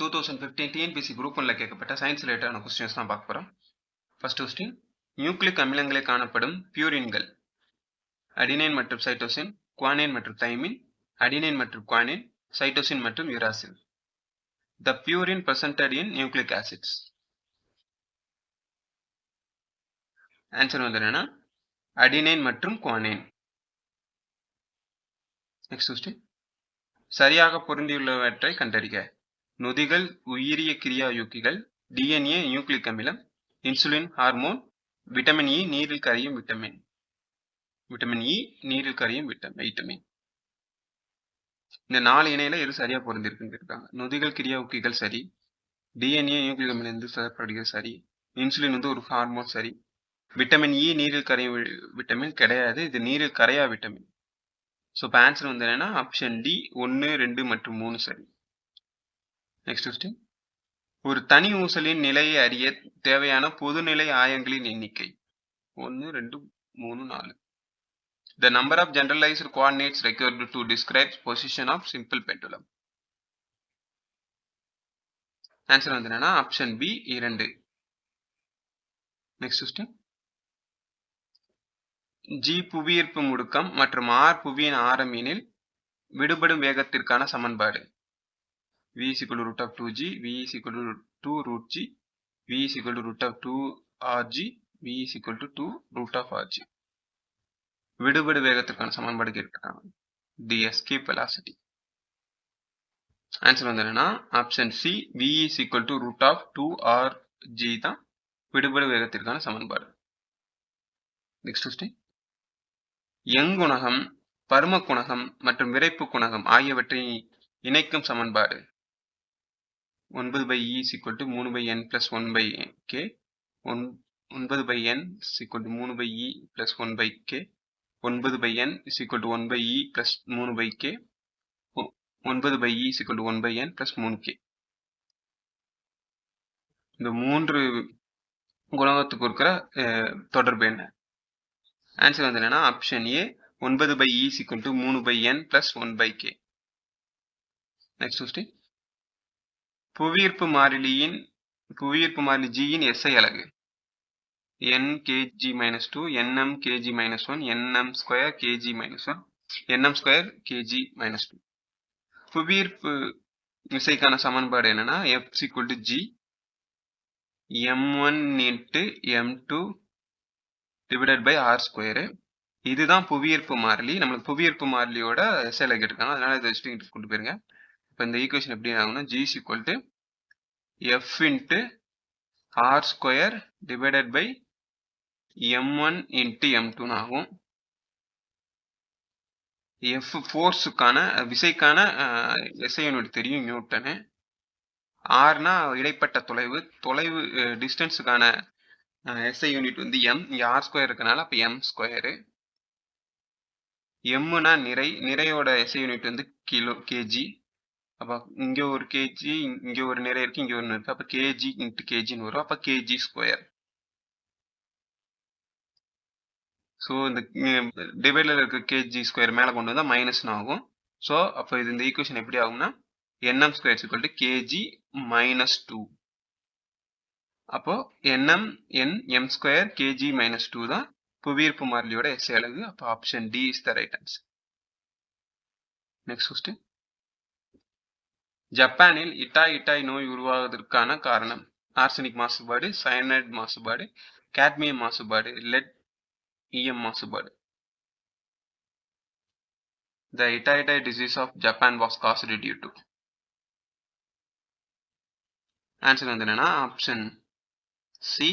Two thousand fifteen TNPSC group ஒன்ல கேட்கப்பட்ட science ரிலேட்டடான கொஸ்டின்ஸ் தான் பார்க்க போகிறோம் ஃபர்ஸ்ட் கொஸ்டின் நியூக்ளிக் அமிலங்களில் காணப்படும் பியூரின்கள் அடினைன் மற்றும் சைட்டோசின் குவானைன் மற்றும் தைமின் அடினைன் மற்றும் குவானின் சைட்டோசின் மற்றும் uracil the purine presented in nucleic acids answer வந்து என்னன்னா அடினைன் மற்றும் குவானைன் நெக்ஸ்ட் கொஸ்டின் சரியாக பொருந்தியுள்ளவற்றை கண்டறிக. நொதிகள் உயிரிய கிரியாயூக்கிகள் டிஎன்ஏ நியூக்ளிக் அமிலம் இன்சுலின் ஹார்மோன் விட்டமின் இ நீரில் கரையும் விட்டமின். விட்டமின் இ நீரில் கரையும் வைட்டமின். இந்த நாலு இணையில எது சரியா பொருந்திருக்குன்னு இருக்காங்க நொதிகள் கிரியாவுக்கிகள் சரி. டிஎன்ஏ நியூக்ளிக் அமிலம் இருந்து செயல்படுகிறது சரி. இன்சுலின் வந்து ஒரு ஹார்மோன் சரி. விட்டமின் இ நீரில் கரையும் விட்டமின் கிடையாது. இது நீரில் கரையா விட்டமின். ஸோ இப்போ ஆன்சர் வந்து என்னன்னா ஆப்ஷன் டி ஒன்று ரெண்டு மற்றும் மூணு சரி. நெக்ஸ்ட் கொஸ்டின் ஒரு தனி ஊசலின் நிலையை அறிய தேவையான பொதுநிலை ஆயங்களின் எண்ணிக்கை. ஒன்று ரெண்டு மூணு நாலு. The number of generalised coordinates record to describe position of simple pendulum answer வந்து என்னன்னா ஆப்ஷன் பி இரண்டு. நெக்ஸ்ட் கொஸ்டின் ஜி புவியீர்ப்பு முடுக்கம் மற்றும் ஆர் புவியின் ஆரம் எனில் விடுபடும் வேகத்திற்கான சமன்பாடு. V is equal to root of 2g, v is equal to 2 root g, v is equal to root of 2 rg, v is equal to 2 root of rg. விடுபடு வேகத்திற்கான சமன்பாடு கேட்டிருக்காங்க தி எஸ்கேப் வெலாசிட்டி ஆன்சர் வந்து என்னன்னா option C V is equal to root of two R G தான் விடுபடு வேகத்திற்கான சமன்பாடு. Next question எங்குணகம் பரும குணகம் மற்றும் விரைப்பு குணகம் ஆகியவற்றை இணைக்கும் சமன்பாடு. ஒன்பது பை இ சிக்வல் டு மூணு by N plus one by K one ஒன்பது பை என் சிக்வல் டு மூணு by E plus one by K ஒன்பது by N equal to one by E plus மூணு பை கே ஒன்பது by E equal to one by N plus மூணு K இந்த மூன்று குணகத்துக்கு இருக்கிற தொடர்பு என்ன? ஆன்சர் வந்து என்னன்னா ஆப்ஷன் ஏ ஒன்பது பை இ சிக்வல் டு மூணு by N plus one by K next question புவியீர்ப்பு மாறிலியின் புவியீர்ப்பு மாறிலி ஜியின் எஸ்ஐ அலகு. N KG minus two NM KG minus one NM square KG minus one NM square KG minus two புவியீர்ப்பு விசைக்கான சமன்பாடு என்னன்னா F equal to G M one into M two divided by R square இதுதான் புவியீர்ப்பு மாறிலி. நம்மளுக்கு புவியீர்ப்பு மாறிலியோட SI அலகு எடுக்காங்க அதனால இதை வச்சுட்டு கொண்டு போயிருங்க. இப்போ இந்த ஈக்குவேஷன் எப்படி ஆகும்னா G is equal to F into R square divided by M one into M டூன்னு ஆகும். எஃப் ஃபோர்ஸுக்கான விசைக்கான எஸ்ஐ யூனிட் தெரியும் நியூட்டனு. ஆர்னா இடைப்பட்ட தொலைவு தொலைவு டிஸ்டன்ஸுக்கான எஸ்ஐ யூனிட் வந்து எம் இங்கே ஆர் ஸ்கொயர் இருக்கனால அப்போ எம் ஸ்கொயரு எம்முனா நிறை நிறையோட எஸ்ஐ யூனிட் வந்து கிலோ கேஜி அப்போ இங்கே ஒரு கேஜி இங்கே ஒரு நிறை இருக்குது இங்கே ஒன்று இருக்குது அப்போ கேஜி இன்ட்டு கேஜின்னு வரும். அப்போ கேஜி ஸ்கொயர் ஸோ இந்த டிவைடில் இருக்க கேஜி ஸ்கொயர் மேலே கொண்டு வந்தால் மைனஸ்னு ஆகும். ஸோ அப்போ இது இந்த ஈக்குவேஷன் எப்படி ஆகும்னா NM square equal to KG minus two அப்போ NM N M square KG minus two தான் புவியீர்ப்பு மாறிலியோட எஸ் அழகு அப்போ option D is the right answer next question ஜப்பானில் இட்டாய் இட்டாய் நோய் உருவாவதற்கான காரணம். ஆர்சனிக் மாசுபாடு சயனைட் மாசுபாடு கேட்மியம் மாசுபாடு லெட் இஎம் மாசுபாடு. The Itai disease of Japan was caused due to. Answer வந்து என்னன்னா ஆப்ஷன் சி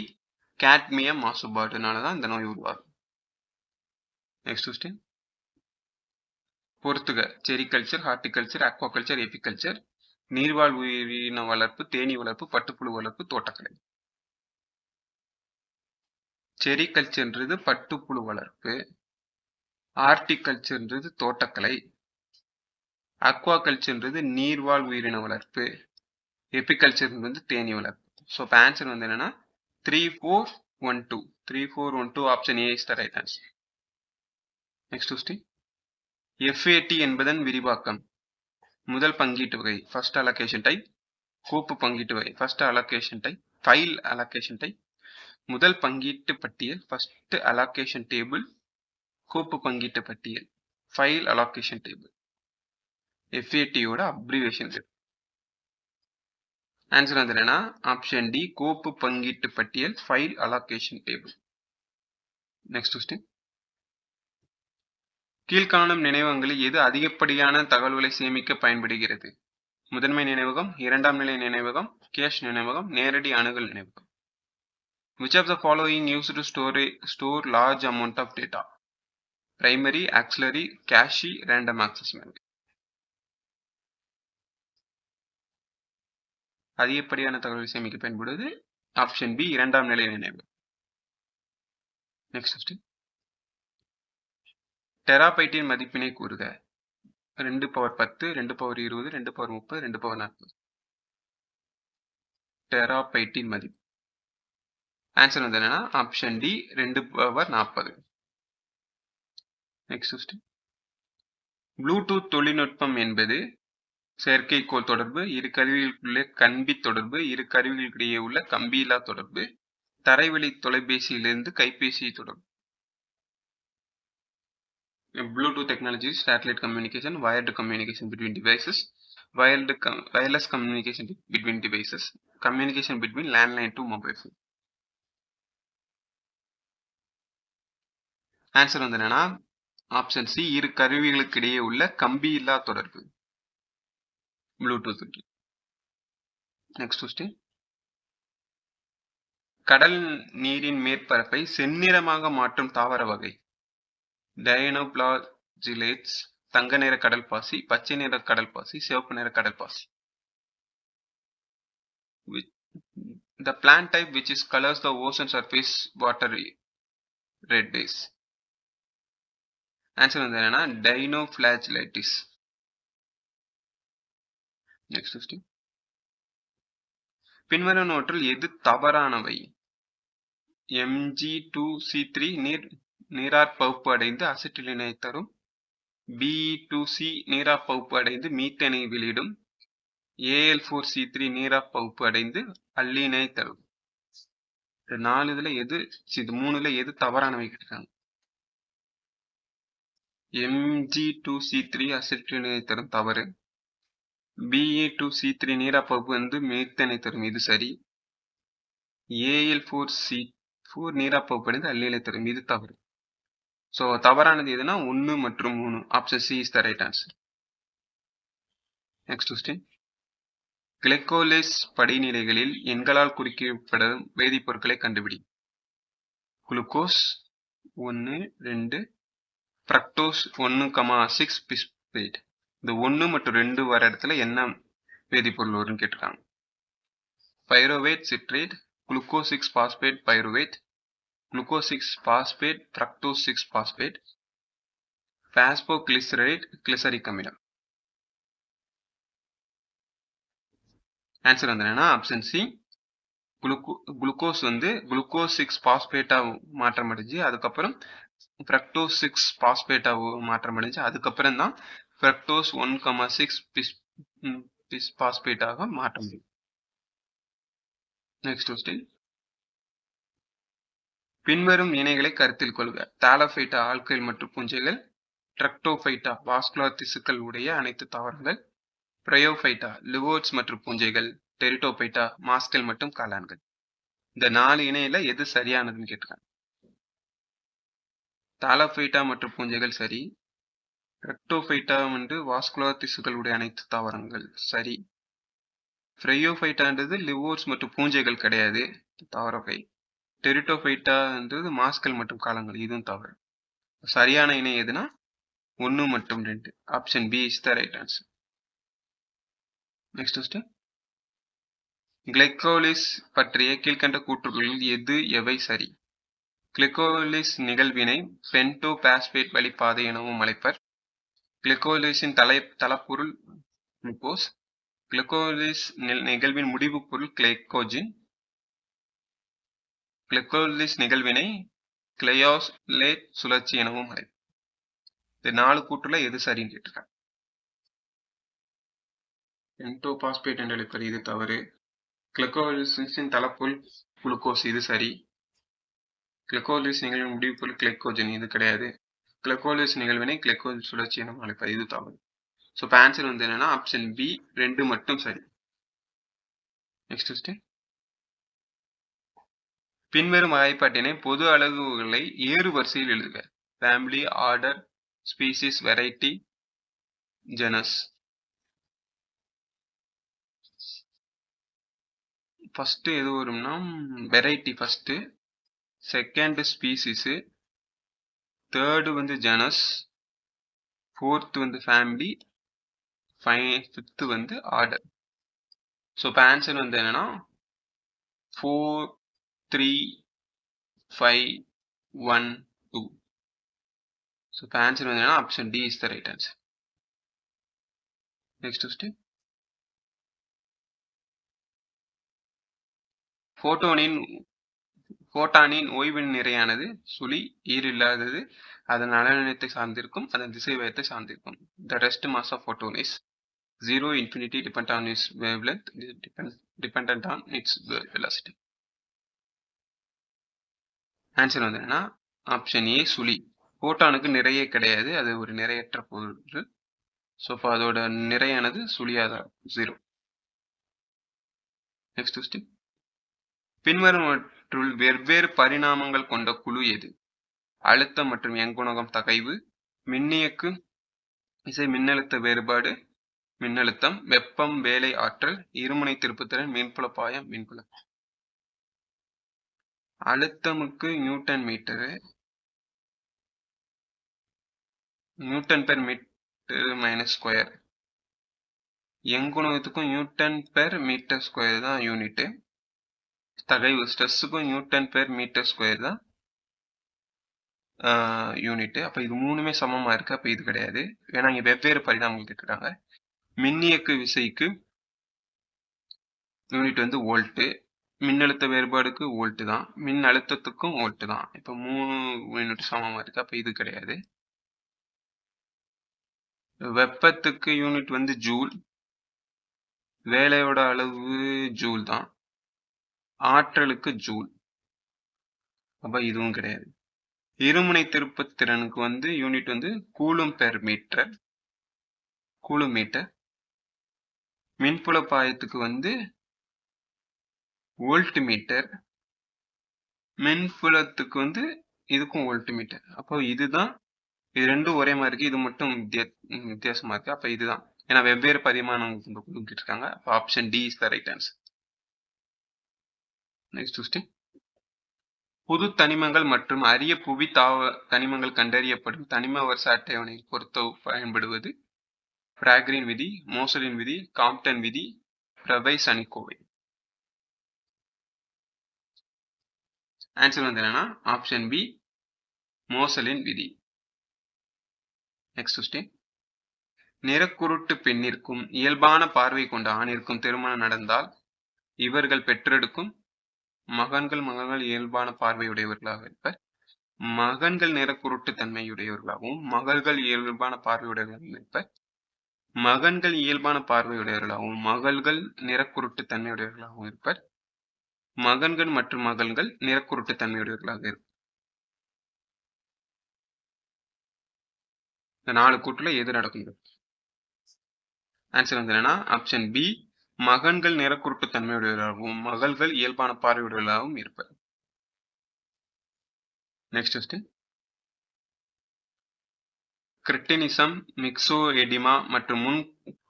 கேட்மியம் மாசுபாடுனால தான் இந்த நோய் உருவாகும். நெக்ஸ்ட் கொஸ்டின் பொறுத்துக செரிகல்ச்சர் ஹார்டிகல்ச்சர் அக்வாகல்ச்சர் எபிகல்ச்சர் நீர்வாழ் உயிரின வளர்ப்பு தேனீ வளர்ப்பு பட்டுப்புழு வளர்ப்பு தோட்டக்கலை. செரிகல்ச்சர்ன்றது பட்டுப்புழு வளர்ப்பு. ஆர்டிகல்ச்சர்ன்றது தோட்டக்கலை. அக்வாகல்ச்சர்ன்றது நீர்வாழ் உயிரின வளர்ப்பு. எப்பிகல்ச்சர் வந்து தேனீ வளர்ப்பு. ஸோ இப்போ ஆன்சர் வந்து என்னன்னா three four one two three four one two option A is the right answer next question FAT என்பதன் விரிவாக்கம். முதல் பங்கீட்டு வகை ஃபர்ஸ்ட் அலோகேஷன் டைப் கோப்பு பங்கீட்டு வகை first allocation type file allocation type முதல் பங்கீட்டு பட்டியல் ஃபர்ஸ்ட் அலோகேஷன் டேபிள் கோப்பு பங்கீட்டு பட்டியல் ஃபைல் அலோகேஷன் டேபிள் எஃப்ஏடியோட அப்ரிவேஷன் இது ஆன்சர் வந்து என்னன்னா ஆப்ஷன் டி கோப்பு பங்கீட்டு பட்டியல் file allocation table next question கீழ்காணும் நினைவகங்களில் எது அதிகப்படியான தகவல்களை சேமிக்க பயன்படுகிறது? முதன்மை நினைவகம் இரண்டாம் நிலை நினைவகம் கேஷ் நினைவகம் நேரடி அணுகல் நினைவகம். Which of the following use to story store large amount of data primary auxiliary cache random access memory அதிகப்படியான தகவல் சேமிக்க பயன்படுவது ஆப்ஷன் பி இரண்டாம் நிலை நினைவு நெக்ஸ்ட் கொஸ்டின் டெராபைட்டின் மதிப்பினை கூறுக. ரெண்டு பவர் பத்து ரெண்டு பவர் இருபது ரெண்டு பவர் முப்பது ரெண்டு பவர் நாற்பது. டெராபைட்டின் மதிப்பு. ஆன்சர் வந்து என்னன்னா ஆப்ஷன் டி ரெண்டு பவர் நாற்பது. நெக்ஸ்ட் ப்ளூடூத் தொழில்நுட்பம் என்பது செயற்கைக்கோள் தொடர்பு இரு கருவிகளுக்குள்ளே கம்பி தொடர்பு இரு கருவிகளுக்கிடையே உள்ள கம்பியில்லா தொடர்பு தரைவழி தொலைபேசியிலிருந்து கைபேசி தொடர்பு. Bluetooth technology is satellite communication, wired communication between devices, wired com wireless communication between devices, communication between landline to mobile phone. Answer வந்து என்னன்னா ஆப்ஷன் சி இரு கருவிகளுக்கு இடையே உள்ள கம்பி இல்லா தொடர்பு ப்ளூடூத் நெக்ஸ்ட் கொஸ்டின் கடல் நீரின் மேற்பரப்பை செந்நிறமாக மாற்றும் தாவர வகை டயனோபிளாஜிலேட்ஸ் தங்க நிற கடல் பாசி பச்சை நிற கடல் பாசி சிவப்பு நிற கடல் பாசி. The plant type which is colors the ocean surface water red is. Answer வந்து என்னன்னா டைனோஃபிளாஜிலைட்டிஸ் நெக்ஸ்ட் கொஸ்டின் பின்வரும் நோற்றில் எது தவறானவை? எம்ஜி டூ சி த்ரீ நீர் நீரார் பகுப்பு அடைந்து அசிட்டிலினை தரும். பிஇ டூ சி நீரா பகுப்பு அடைந்து மீத்தனை வெளியிடும். ஏஎல் ஃபோர் சி த்ரீ நீரா பகுப்பு அடைந்து அல்லினை தரும். நாலு இதில் எது இது மூணுல எது தவறானவை கேட்டிருக்காங்க எம்ஜி டூ சி த்ரீ அசிட்டிலினை தரும் தவறு. பிஏ டூ சி த்ரீ நீராப்பகுப்பு வந்து மீத்தனை தரும் இது சரி. ஏஎல் ஃபோர் சி ஃபோர் நீரா பகுப்பு அடைந்து அல்லினை தரும் இது தவறு. ஸோ தவறானது எதுனா ஒன்று மற்றும் மூணு. Option C is the right answer next question glycolysis படிநிலைகளில் எண்களால் குறிக்கப்படும் வேதிப்பொருட்களை கண்டுபிடி. குளுக்கோஸ் ஒன்று ரெண்டு ஃப்ரக்டோஸ் ஒன்று கமா சிக்ஸ் பிஸ்பேட் இந்த ஒன்று மற்றும் ரெண்டு வர இடத்துல என்ன வேதிப்பொருள் வரும்னு கேட்டிருக்காங்க. Pyruvate citrate glucose six phosphate pyruvate glucose 6 phosphate fructose 6 phosphate phosphoglycerate glyceric அமிலம் ஆன்சர் வந்து என்னன்னா ஆப்ஷன் சி குளுக்கோ குளுக்கோஸ் வந்து குளுக்கோஸ் சிக்ஸ் பாஸ்பேட்டா மாற்றம் அடைஞ்சு அதுக்கப்புறம் ஃப்ரக்டோஸ் சிக்ஸ் பாஸ்பேட்டா மாற்றம் அடைஞ்சு அதுக்கப்புறம் தான் ஃப்ரக்டோஸ் ஒன் கமா சிக்ஸ் பிஸ் பிஸ் பாஸ்பேட்டாக மாற்ற முடியும் நெக்ஸ்ட் கொஸ்டின் பின்வரும் இணைகளை கருத்தில் கொள்க. தாலோஃபைட்டா ஆல்கைல் மற்றும் பூஞ்சைகள் ட்ரக்டோஃபைட்டா வாஸ்குலார் திசுக்கள் உடைய அனைத்து தாவரங்கள் பிரயோஃபைட்டா லிவோட்ஸ் மற்றும் பூஞ்சைகள் டெரிட்டோபைட்டா மாஸ்கல் மற்றும் காளான்கள். இந்த நாலு இணையில எது சரியானதுன்னு கேட்டிருக்காங்க தாலஃபைட்டா மற்றும் பூஞ்சைகள் சரி. ரெக்டோஃபைட்டா வந்து வாஸ்குலார் திசுக்களுடைய அனைத்து தாவரங்கள் சரி. ஃப்ரையோஃபைட்டான்றது லிவோட்ஸ் மற்றும் பூஞ்சைகள் கிடையாது. தாவர வகை டெரிட்டோஃபைட்டான்றது மாஸ்கள் மற்றும் காலங்கள் இதுவும் தவறு. சரியான இணை எதுனா? ஒன்று மற்றும் ரெண்டு. Option B is the right answer next question glycolysis பற்றிய கீழ்கண்ட கூற்றுகளில் எது எவை சரி? கிளிகோலிஸ் நிகழ்வினை பென்டோ பாஸ்பேட் வழிப்பாதை எனவும் அழைப்பர். கிளிகோலிஸின் தலை தளப்பொருள் குளுக்கோஸ் கிளிகோலிஸ் நிகழ்வின் முடிவு பொருள் கிளைக்கோஜின் கிளைக்கோலிஸ் நிகழ்வினை கிளையோஸ்லேட் சுழற்சி எனவும் அழைப்பர் இந்த நாலு கூட்டுல எது சரின்னு கேட்டிருக்காங்க என்டோபாஸ்பேட் என்று அழைப்பது இது தவறு. கிளைகோலிசிஸின் தலைப்புள் குளுக்கோஸ் இது சரி. கிளைகோலிஸ் நிகழ்வின் முடிவுப்பொருள் கிளைக்கோஜன் இது கிடையாது. கிளைகோலிஸ் நிகழ்வினை கிளைக்கோஜன் சுழற்சி எனவும் அழைப்பது இது தவறு. ஸோ இப்போ ஆன்சர் வந்து என்னன்னா ஆப்ஷன் பி ரெண்டு மட்டும் சரி. நெக்ஸ்ட் கொஸ்டின் பின்வரும் வகைப்பாட்டினை பொது அலகுகளை ஏறு வரிசையில் எழுதுக. Family order species variety genus first எது வரும்னா variety first second species third வந்து ஜெனஸ் ஃபோர்த்து வந்து ஃபேமிலி ஃபை ஃபிஃப்த்து வந்து ஆர்டர் ஸோ இப்போ ஆன்சர் வந்து என்னன்னா four three five one two so இப்போ ஆன்சர் வந்து என்னன்னா option D is the right answer next question ஃபோட்டோனின் ஃபோட்டானின் ஓய்வின் நிறையானது சுழி ஈரில்லாதது அதன் அலநிலையத்தை சார்ந்திருக்கும் அதன் திசை வேகத்தை சார்ந்திருக்கும். The rest mass of photon is zero infinity depend on its wavelength depend on its velocity answer வந்து என்னன்னா ஆப்ஷன் ஏ சுழி. போட்டானுக்கு நிறைய கிடையாது அது ஒரு நிறையற்ற பொருள். ஸோ இப்போ அதோட நிறையானது சுழியாதான் ஜீரோ நெக்ஸ்ட் கொஸ்டின் பின்வருவற்றுள் வெவ்வேறு பரிணாமங்கள் கொண்ட குழு எது? அழுத்தம் மற்றும் எங்குணகம் தகைவு மின்னியக்கு இசை மின்னழுத்த வேறுபாடு மின்னழுத்தம் வெப்பம் வேலை ஆற்றல் இருமுனை திருப்புத்திறன் மின்புல பாயம் மின்புல அழுத்தமுக்கு newton metre. Newton per metre minus square. எங்குணகத்துக்கும் newton per metre square தான் யூனிட்டு. தகைவு ஸ்ட்ரெஸ்ஸுக்கும் நியூட்டன் பெர் மீட்டர் ஸ்கொயர் தான் யூனிட்டு. அப்போ இது மூணுமே சமமாக இருக்கு அப்போ இது கிடையாது. ஏன்னா இங்கே வெவ்வேறு பரிணாமங்கள் கேட்டுருக்காங்க. மின்னியக்கு விசைக்கு யூனிட் வந்து வோல்ட்டு. மின்னழுத்த வேறுபாடுக்கு வோல்ட்டு தான் மின் அழுத்தத்துக்கும் வோல்ட்டு தான். இப்போ மூணு யூனிட் சமமாக இருக்குது அப்போ இது கிடையாது. வெப்பத்துக்கு யூனிட் வந்து ஜூல் வேலையோட அளவு ஜூல் தான் ஆற்றலுக்கு ஜூல். அப்போ இதுவும் கிடையாது. இருமுனை திருப்பத்திறனுக்கு வந்து யூனிட் வந்து coulomb per metre coulomb metre. மின்புல பாயத்துக்கு வந்து வோல்ட் மீட்டர் மின்புலத்துக்கு வந்து இதுக்கும் வோல்ட் மீட்டர் அப்போ இதுதான் இது ரெண்டும் ஒரே மாதிரி இருக்கு. இது மட்டும் வித்தியாசமா இருக்கு. அப்ப இதுதான். ஏன்னா வெவ்வேறு பரிமாணம் இருக்காங்க அப்போ option D is the right answer next question புது தனிமங்கள் மற்றும் அரிய புவி தாவ தனிமங்கள் கண்டறியப்படும் தனிம வருஷ அட்டவணையில் பொறுத்த பயன்படுவது பிராக்ரின் விதி மோசலின் விதி காம்ப்டன் விதி பிரபை சனிக்கோவை ஆன்சர் வந்து என்னன்னா ஆப்ஷன் பி மோசலின் விதி. நெக்ஸ்ட் கொஸ்டின் நிறக்குருட்டு பெண்ணிற்கும் இயல்பான பார்வை கொண்ட ஆணிற்கும் திருமணம் நடந்தால் இவர்கள் பெற்றெடுக்கும் மகன்கள் மகன்கள் இயல்பான பார்வையுடையவர்களாக இருப்பர். மகன்கள் நிறக்குருட்டு தன்மையுடையவர்களாகவும் மகள்கள் இயல்பான பார்வையுடையவர்களாகவும் இருப்பர். மகன்கள் இயல்பான பார்வையுடையவர்களாகவும் மகள்கள் நிறக்குருட்டு தன்மையுடையவர்களாகவும் இருப்பர். மகன்கள் மற்றும் மகள்கள் நிறக்குருட்டு தன்மையுடையவர்களாக இந்த நாலு கூட்டுல எது நடக்கும்? ஆன்சர் வந்து என்னன்னா ஆப்ஷன் பி மகன்கள் நிறக்குருட்டு தன்மையுடையவர்களாகவும் மகள்கள் இயல்பான பார்வையுடையவர்களாகவும் இருப்பர். Next question cretinism myxoedema மற்றும் முன்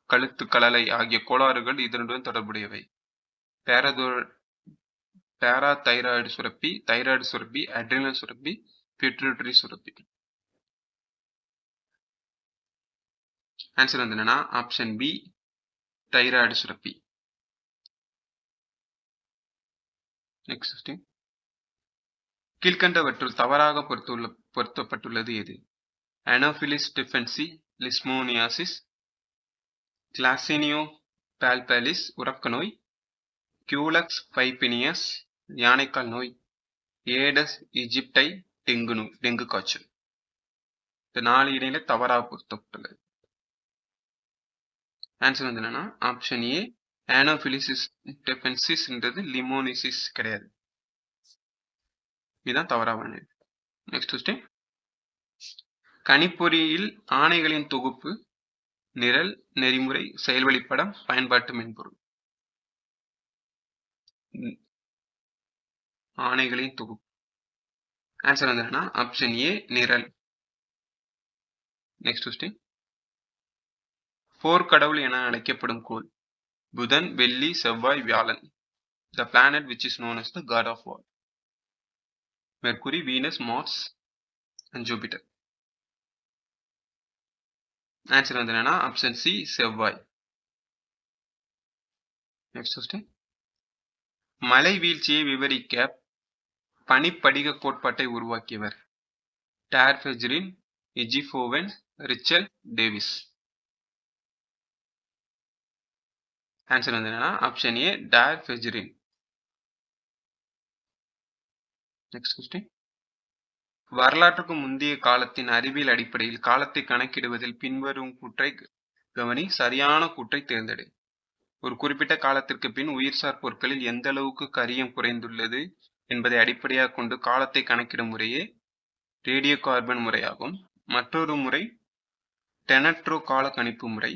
கழுத்து கலலை ஆகிய கோளாறுகள் இதனுடன் தொடர்புடையவை. பேரதோ பேரா தைராய்டு சுரப்பி தைராய்டு சுரப்பி அட்ரினல் சுரப்பி பிட்ரூட்டரி சுரப்பி. ஆன்சர் வந்து என்னன்னா ஆப்ஷன் பி தைராய்டு சுரப்பி. நெக்ஸ்ட் கீழ்கண்டவற்றுள் தவறாக பொருத்துள்ள பொருத்தப்பட்டுள்ளது எது? அனோஃபிலிஸ் டிஃபென்சி லிஸ்மோனியாசிஸ் கிளாசினியோ பால்பாலிஸ் உறக்க நோய் கியூலக்ஸ் பைபினியஸ் யானைக்கால் நோய் ஏடஸ் இஜிப்டை டெங்கு நோய் டெங்கு காய்ச்சல். இந்த நாலு இடையில தவறாக பொருத்தப்பட்டுள்ளது ஆன்சர் வந்து என்னன்னா ஆப்ஷன் ஏ ஆனோபிலிசிஸ் டெஃபென்சிஸ்ன்றது லிமோனிசிஸ் கிடையாது. இதுதான் தவறாக நெக்ஸ்ட் கொஸ்டின் கணிப்பொறியில் ஆணைகளின் தொகுப்பு நிரல் நெறிமுறை செயல்வழிப்படம் பயன்பாட்டு மென்பொருள். ஆணைகளின் தொகுப்பு. ஆன்சர் வந்து என்னன்னா ஆப்ஷன் ஏ நிரல். நெக்ஸ்ட் கொஸ்டின் போர் கடவுள் என அழைக்கப்படும் கோள். புதன் வெள்ளி செவ்வாய் வியாழன். The planet which is known as the god of war Mercury Venus Mars and Jupiter answer வந்து என்னன்னா ஆப்ஷன் சி செவ்வாய். நெக்ஸ்ட் கொஸ்டின் மலை வீழ்ச்சியை விவரிக்க பனிப்படிக கோட்பாட்டை உருவாக்கியவர். டார்ஃபெஜரின் இஜிஃபோவன் ரிச்சல் டேவிஸ் ஆன்சர் வந்து என்னன்னா ஆப்ஷன் ஏ டார்ஃபெஜரின் நெக்ஸ்ட் கொஸ்டின் வரலாற்றுக்கு முந்தைய காலத்தின் அறிவியல் அடிப்படையில் காலத்தை கணக்கிடுவதில் பின்வரும் கூற்றை கவனி சரியான கூற்றை தேர்ந்தெடு. ஒரு குறிப்பிட்ட காலத்திற்கு பின் உயிர்சார் பொருட்களில் எந்த அளவுக்கு கரியம் குறைந்துள்ளது? என்பதை அடிப்படையாக கொண்டு காலத்தை கணக்கிடும் முறையே ரேடியோ கார்பன் முறையாகும். மற்றொரு முறை டெனட்ரோ கால கணிப்பு முறை.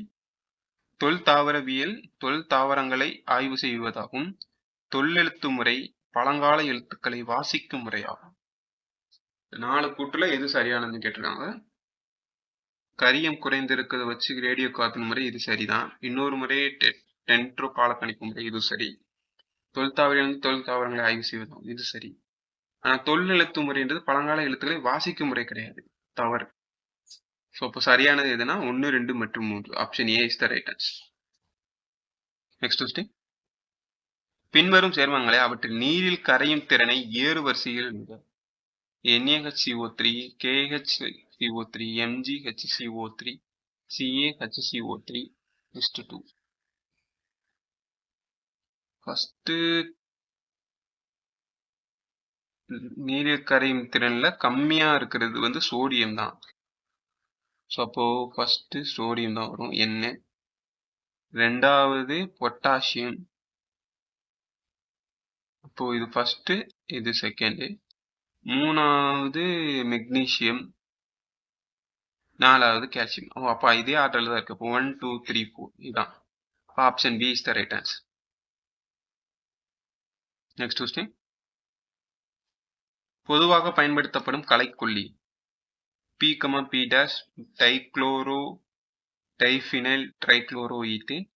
தொல் தாவரவியல் தொல் தாவரங்களை ஆய்வு செய்வதாகும். தொல்லெழுத்து முறை பழங்கால எழுத்துக்களை வாசிக்கும் முறையாகும். நாலு கூட்டுல எது சரியானதுன்னு கேட்டிருக்காங்க. கரியம் குறைந்திருக்கிறத வச்சு ரேடியோ கார்பன் முறை இது சரிதான். இன்னொரு முறை டென்ட்ரோ கால கணிப்பு முறை இது சரி. தொல் தாவரங்கள் தொல் தாவரங்களை ஆய்வு செய்வதும் இது சரி. ஆனா தொல் எழுத்து முறைன்றது பழங்கால எழுத்துக்களை வாசிக்கும் முறை கிடையாது. தவறு. ஸோ அப்போ சரியானது எதுனா ஒன்று ரெண்டு மற்றும் மூன்று. Option A is the right answer next question பின்வரும் சேர்மங்களை அவற்றில் நீரில் கரையும் திறனை ஏறு வரிசையில் NAHCO three three CO three MgHCO three CaHCO three list two first நீரில் கரையும் திறன்ல கம்மியா இருக்கிறது வந்து சோடியம் தான். ஸோ அப்போ ஃபர்ஸ்ட் சோடியம் தான் வரும் எண்ணெய். ரெண்டாவது பொட்டாசியம் அப்போ இது ஃபர்ஸ்ட் இது செகண்டு மூணாவது மெக்னீசியம் நாலாவது கால்சியம் ஓ அப்போ இதே ஆர்டரில் தான் இருக்குது இப்போ ஒன் டூ த்ரீ ஃபோர் இதுதான். Option B is the right answer next question பொதுவாக பயன்படுத்தப்படும் கலைக்கொல்லி P comma P dash dichloro diphenyl trichloro ethane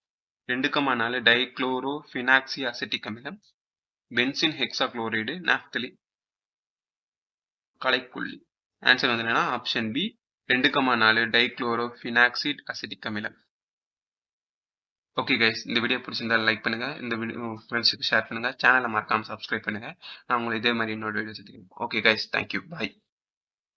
ரெண்டு கமா நாலு டைக்ளோரோ ஃபினாக்சி அசெட்டிக் அமிலம் பென்சின் ஹெக்ஸாக்ளோரைடு நாப்தலின் கலைக்கொல்லி ஆன்சர் வந்து என்னன்னா ஆப்ஷன் பி ரெண்டு கமா நாலு டைக்ளோரோ ஃபினாக்சிட் அசிட்டிக் அமிலம். ஓகே கைஸ் இந்த வீடியோ பிடிச்சிருந்தால் லைக் பண்ணுங்க. இந்த வீடியோ ஃப்ரெண்ட்ஸுக்கு ஷேர் பண்ணுங்க. சேனலை மறக்காமல் சப்ஸ்கிரைப் பண்ணுங்கள் நான் உங்களை இதே மாதிரி இன்னொரு வீடியோ சந்திக்கிறேன். Okay guys thank you bye